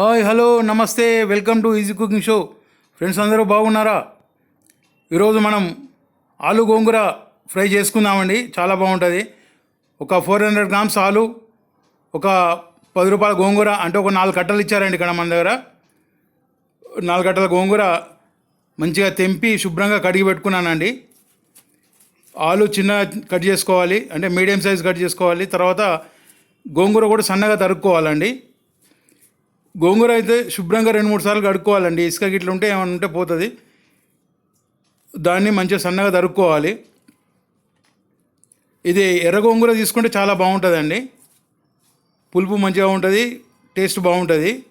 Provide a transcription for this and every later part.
Hi hello నమస్తే welcome to easy cooking show. Friends అందరూ బాగున్నారా? ఈరోజు మనం ఆలు గోంగూర ఫ్రై చేసుకుందామండి. చాలా బాగుంటుంది. ఒక ఫోర్ హండ్రెడ్ గ్రామ్స్ ఆలు ఒక పది రూపాయల గోంగూర అంటే ఒక నాలుగు కట్టలు ఇచ్చారండి ఇక్కడ మన దగ్గర. నాలుగు కట్టల గోంగూర మంచిగా తెంపి శుభ్రంగా కడిగి పెట్టుకున్నానండి. ఆలు చిన్న కట్ చేసుకోవాలి అంటే మీడియం సైజ్ కట్ చేసుకోవాలి. తర్వాత గోంగూర కూడా సన్నగా తరుక్కోవాలండి. గోంగూర అయితే శుభ్రంగా రెండు మూడు సార్లు కడుక్కోవాలండి. ఇసుక గిట్ల ఉంటే ఏమైనా ఉంటే పోతుంది. దాన్ని మంచిగా సన్నగా తరుక్కోవాలి. ఇది ఎర్ర గోంగూర తీసుకుంటే చాలా బాగుంటుందండి. పులుపు మంచిగా ఉంటుంది టేస్ట్ బాగుంటుంది.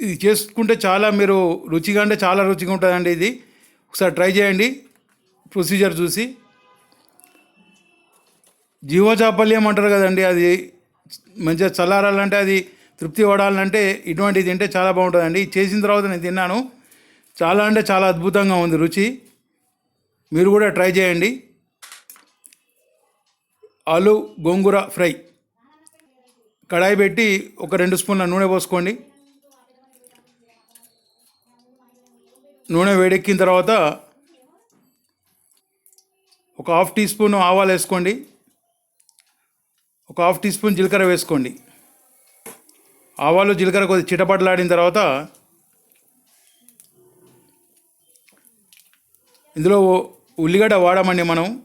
ఇది చేసుకుంటే చాలా మీరు రుచిగా అంటే చాలా రుచిగా ఉంటుందండి ఇది. ఒకసారి ట్రై చేయండి. ప్రొసీజర్ చూసి. జీవచాపల్యం అంటారు కదండి అది మంచిగా చల్లారాలంటే అది తృప్తి పడాలంటే ఇటువంటిది తింటే చాలా బాగుంటుందండి. చేసిన తర్వాత నేను తిన్నాను. చాలా అంటే చాలా అద్భుతంగా ఉంది రుచి. మీరు కూడా ట్రై చేయండి. ఆలు గోంగూర ఫ్రై. కడాయి పెట్టి ఒక రెండు స్పూన్ల నూనె పోసుకోండి. నూనె వేడెక్కిన తర్వాత ఒక హాఫ్ టీ స్పూన్ ఆవాలు వేసుకోండి. ఒక హాఫ్ టీ స్పూన్ జీలకర్ర వేసుకోండి. ఆవాలు జీలకర్ర కొద్ది చిటపటలాడిన తర్వాత ఇందులో ఉల్లిగడ్డ వాడమండి మనం.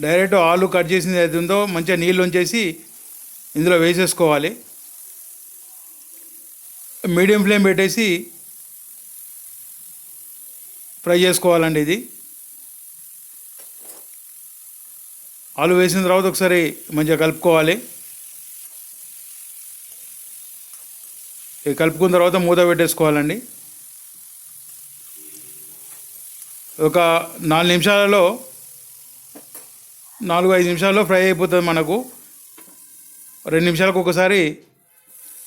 డైరెక్ట్ ఆలు కట్ చేసింది ఏది ఉందో మంచిగా నీళ్ళు ఉంచేసి ఇందులో వేసేసుకోవాలి. మీడియం ఫ్లేమ్ పెట్టేసి ఫ్రై చేసుకోవాలండి ఇది. ఆలు వేసిన తర్వాత ఒకసారి మంచిగా కలుపుకోవాలి. కలుపుకున్న తర్వాత మూత పెట్టేసుకోవాలండి. ఒక నాలుగు నిమిషాలలో నాలుగు ఐదు నిమిషాల్లో ఫ్రై అయిపోతుంది మనకు. రెండు నిమిషాలకు ఒకసారి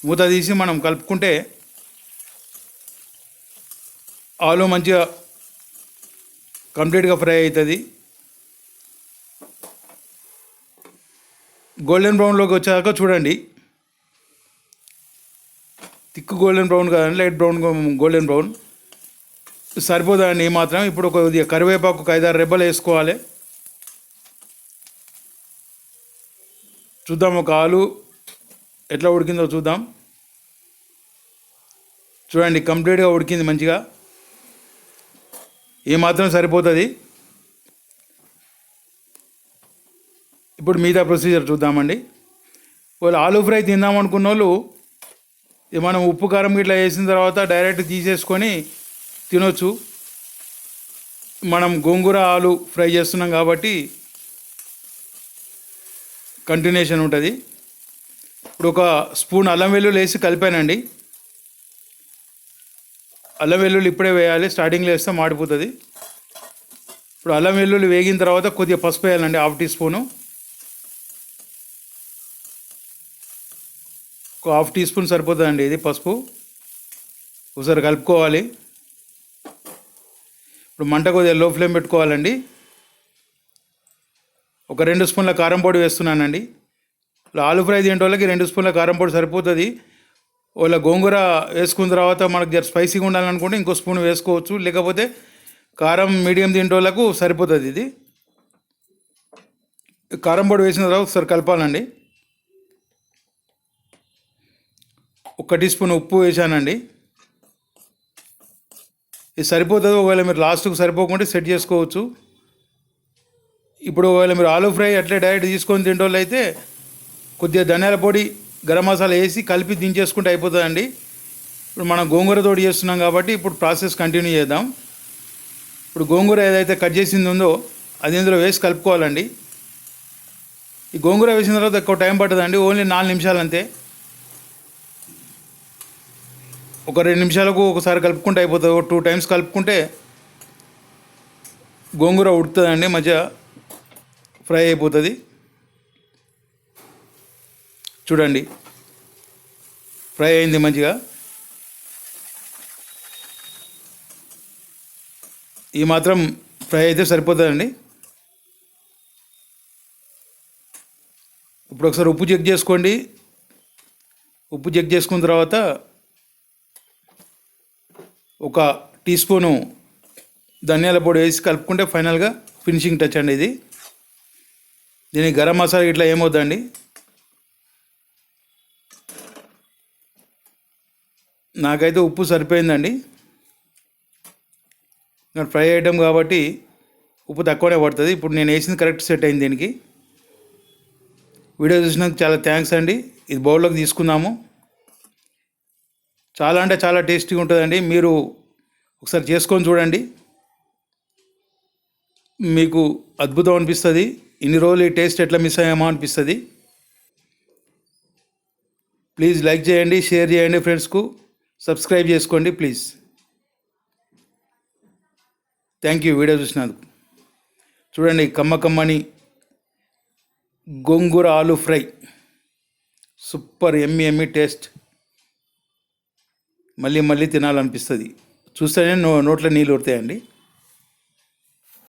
మూత తీసి మనం కలుపుకుంటే ఆలు మంచిగా కంప్లీట్గా ఫ్రై అవుతుంది గోల్డెన్ బ్రౌన్లోకి వచ్చాక చూడండి. థిక్ గోల్డెన్ బ్రౌన్ కాదండి లైట్ బ్రౌన్ గోల్డెన్ బ్రౌన్. సరిపోదండి మాత్రం? ఇప్పుడు కొద్దిగా కరివేపాకు ఒక ఐదారు రెబ్బలు వేసుకోవాలి. చూద్దాం ఒక ఆలు ఎట్లా ఉడికిందో చూద్దాం. చూడండి కంప్లీట్గా ఉడికింది మంచిగా. ఏ మాత్రం సరిపోతుంది. ఇప్పుడు మిగతా ప్రొసీజర్ చూద్దామండి. వాళ్ళు ఆలూ ఫ్రై తిందాం అనుకున్న వాళ్ళు మనం ఉప్పు కారం ఇట్లా వేసిన తర్వాత డైరెక్ట్ తీసేసుకొని తినొచ్చు. మనం గోంగూర ఆలు ఫ్రై చేస్తున్నాం కాబట్టి కంటిన్యూషన్ ఉంటుంది. ఇప్పుడు ఒక స్పూన్ అల్లం వెల్లుల్లి వేసి కలిపానండి. అల్లం వెల్లుల్లి ఇప్పుడే వేయాలి స్టార్టింగ్లో వేస్తే మాడిపోతుంది. ఇప్పుడు అల్లం వెల్లుల్లి వేగిన తర్వాత కొద్దిగా పసుపు వేయాలండి హాఫ్ టీ స్పూను. ఒక హాఫ్ టీ స్పూన్ సరిపోతుందండి. ఇది పసుపు. ఒకసారి కలుపుకోవాలి. ఇప్పుడు మంట కొద్దిగా లో ఫ్లేమ్ పెట్టుకోవాలండి. ఒక రెండు స్పూన్ల కారం పొడి వేస్తున్నానండి. ఆలు ఫ్రై తినే వాళ్ళకి రెండు స్పూన్ల కారం పొడి సరిపోతుంది. వాళ్ళ గోంగూర వేసుకున్న తర్వాత మనకు జర స్పైసీగా ఉండాలనుకుంటే ఇంకో స్పూన్ వేసుకోవచ్చు. లేకపోతే కారం మీడియం తింటే వాళ్ళకు సరిపోతుంది ఇది. కారం పొడి వేసిన తర్వాత ఒకసారి కలపాలండి. ఒక టీ స్పూన్ ఉప్పు వేసానండి. ఇది సరిపోతుంది? ఒకవేళ మీరు లాస్ట్కి సరిపోకుంటే సెట్ చేసుకోవచ్చు. ఇప్పుడు ఒకవేళ మీరు ఆలూ ఫ్రై అట్లే డైరెక్ట్ తీసుకొని తింటోళ్ళు అయితే కొద్దిగా ధనియాల పొడి గరం మసాలా వేసి కలిపి దించేసుకుంటే అయిపోతుందండి. ఇప్పుడు మనం గోంగూర చేస్తున్నాం కాబట్టి ఇప్పుడు ప్రాసెస్ కంటిన్యూ చేద్దాం. ఇప్పుడు గోంగూర ఏదైతే కట్ చేసింది ఉందో అది ఇందులో వేసి కలుపుకోవాలండి. ఈ గోంగూర వేసిన తర్వాత ఎక్కువ టైం పడుతుందండి ఓన్లీ నాలుగు నిమిషాలు అంతే ఒక రెండు నిమిషాలకు ఒకసారి కలుపుకుంటే అయిపోతుంది. ఒక టూ టైమ్స్ కలుపుకుంటే గోంగూర ఉడుతుందండి మంచిగా ఫ్రై అయిపోతుంది. చూడండి ఫ్రై అయింది మంచిగా. ఈ మాత్రం ఫ్రై అయితే సరిపోతుందండి. ఇప్పుడు ఒకసారి ఉప్పు చెక్ చేసుకోండి. ఉప్పు చెక్ చేసుకున్న తర్వాత ఒక టీ స్పూను ధనియాల పొడి వేసి కలుపుకుంటే ఫైనల్గా ఫినిషింగ్ టచ్ అండి ఇది. దీనికి గరం మసాలా ఇట్లా ఏమవుద్దండి నాకైతే ఉప్పు సరిపోయిందండి. ఫ్రై ఐటమ్ కాబట్టి ఉప్పు తక్కువనే పడుతుంది. ఇప్పుడు నేను వేసింది కరెక్ట్ సెట్ అయింది దీనికి. వీడియో చూసినందుకు చాలా థ్యాంక్స్ అండి. ఇది బౌల్లోకి తీసుకుందాము. చాలా అంటే చాలా టేస్టీగా ఉంటుందండి. మీరు ఒకసారి చేసుకొని చూడండి. మీకు అద్భుతం అనిపిస్తుంది. ఇన్ని రోజులు ఈ టేస్ట్ ఎట్లా మిస్ అయ్యామో అనిపిస్తుంది. ప్లీజ్ లైక్ చేయండి షేర్ చేయండి ఫ్రెండ్స్కు. సబ్స్క్రైబ్ చేసుకోండి ప్లీజ్. థ్యాంక్ యూ వీడియో చూసినందుకు. చూడండి కమ్మ కమ్మని గోంగూర ఆలు fry. Super yummy yummy taste. మళ్ళీ మళ్ళీ తినాలనిపిస్తుంది. చూస్తేనే నో నోట్లో నీళ్ళు ఉడతాయండి